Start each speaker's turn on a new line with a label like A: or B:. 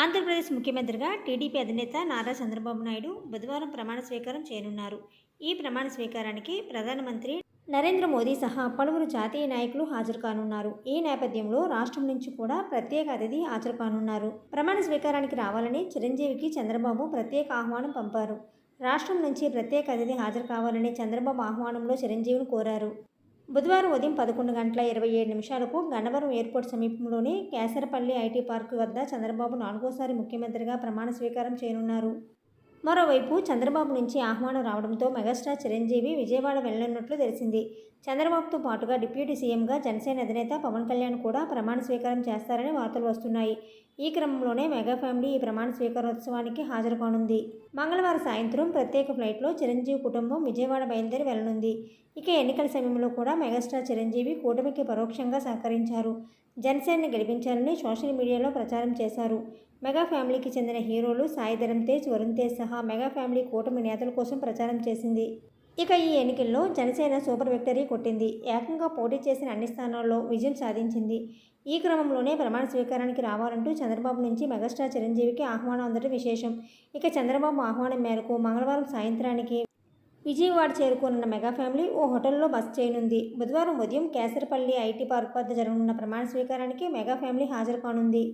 A: ఆంధ్రప్రదేశ్ ముఖ్యమంత్రిగా టీడీపీ అధినేత నారా చంద్రబాబు నాయుడు బుధవారం ప్రమాణ స్వీకారం చేయనున్నారు. ఈ ప్రమాణ స్వీకారానికి ప్రధానమంత్రి నరేంద్ర మోదీ సహా పలువురు జాతీయ నాయకులు హాజరు కానున్నారు. ఈ నేపథ్యంలో రాష్ట్రం నుంచి కూడా ప్రత్యేక అతిథి హాజరు కానున్నారు. ప్రమాణ స్వీకారానికి రావాలని చిరంజీవికి చంద్రబాబు ప్రత్యేక ఆహ్వానం పంపారు. రాష్ట్రం నుంచి ప్రత్యేక అతిథి హాజరు కావాలని చంద్రబాబు ఆహ్వానంలో చిరంజీవిని కోరారు. బుధవారం ఉదయం పదకొండు గంటల ఇరవై ఏడు నిమిషాలకు గన్నవరం ఎయిర్పోర్ట్ సమీపంలోని కేసరపల్లి ఐటీ పార్కు వద్ద చంద్రబాబు నాలుగోసారి ముఖ్యమంత్రిగా ప్రమాణ స్వీకారం చేయనున్నారు. మరోవైపు చంద్రబాబు నుంచి ఆహ్వానం రావడంతో మెగాస్టార్ చిరంజీవి విజయవాడ వెళ్ళనున్నట్లు తెలిసింది. చంద్రబాబుతో పాటుగా డిప్యూటీ సీఎంగా జనసేన అధినేత పవన్ కళ్యాణ్ కూడా ప్రమాణ స్వీకారం చేస్తారని వార్తలు వస్తున్నాయి. ఈ క్రమంలోనే మెగా ఫ్యామిలీ ఈ ప్రమాణ స్వీకారోత్సవానికి హాజరు కానుంది మంగళవారం సాయంత్రం ప్రత్యేక ఫ్లైట్లో చిరంజీవి కుటుంబం విజయవాడ బయలుదేరి వెళ్ళనుంది ఇక ఎన్నికల సమయంలో కూడా మెగాస్టార్ చిరంజీవి కూటమికి పరోక్షంగా సహకరించారు. జనసేనని గెలిపించాలని సోషల్ మీడియాలో ప్రచారం చేశారు. మెగా ఫ్యామిలీకి చెందిన హీరోలు సాయి ధరమ్ తేజ్ వరుణ్ తేజ్ సహా మెగా ఫ్యామిలీ కూటమి నేతల కోసం ప్రచారం చేసింది. ఇక ఈ ఎన్నికల్లో జనసేన సూపర్ విక్టరీ కొట్టింది. ఏకంగా పోటీ చేసిన అన్ని స్థానాల్లో విజయం సాధించింది. ఈ క్రమంలోనే ప్రమాణ స్వీకారానికి రావాలంటూ చంద్రబాబు నుంచి మెగాస్టార్ చిరంజీవికి ఆహ్వానం అందడం విశేషం. ఇక చంద్రబాబు ఆహ్వానం మేరకు మంగళవారం సాయంత్రానికి విజయవాడ చేరుకోనున్న మెగా ఫ్యామిలీ ఓ హోటల్లో బస చేయనుంది. బుధవారం ఉదయం కేసరపల్లి ఐటీ పార్క్ వద్ద జరగనున్న ప్రమాణ స్వీకారానికి మెగా ఫ్యామిలీ హాజరు కానుంది.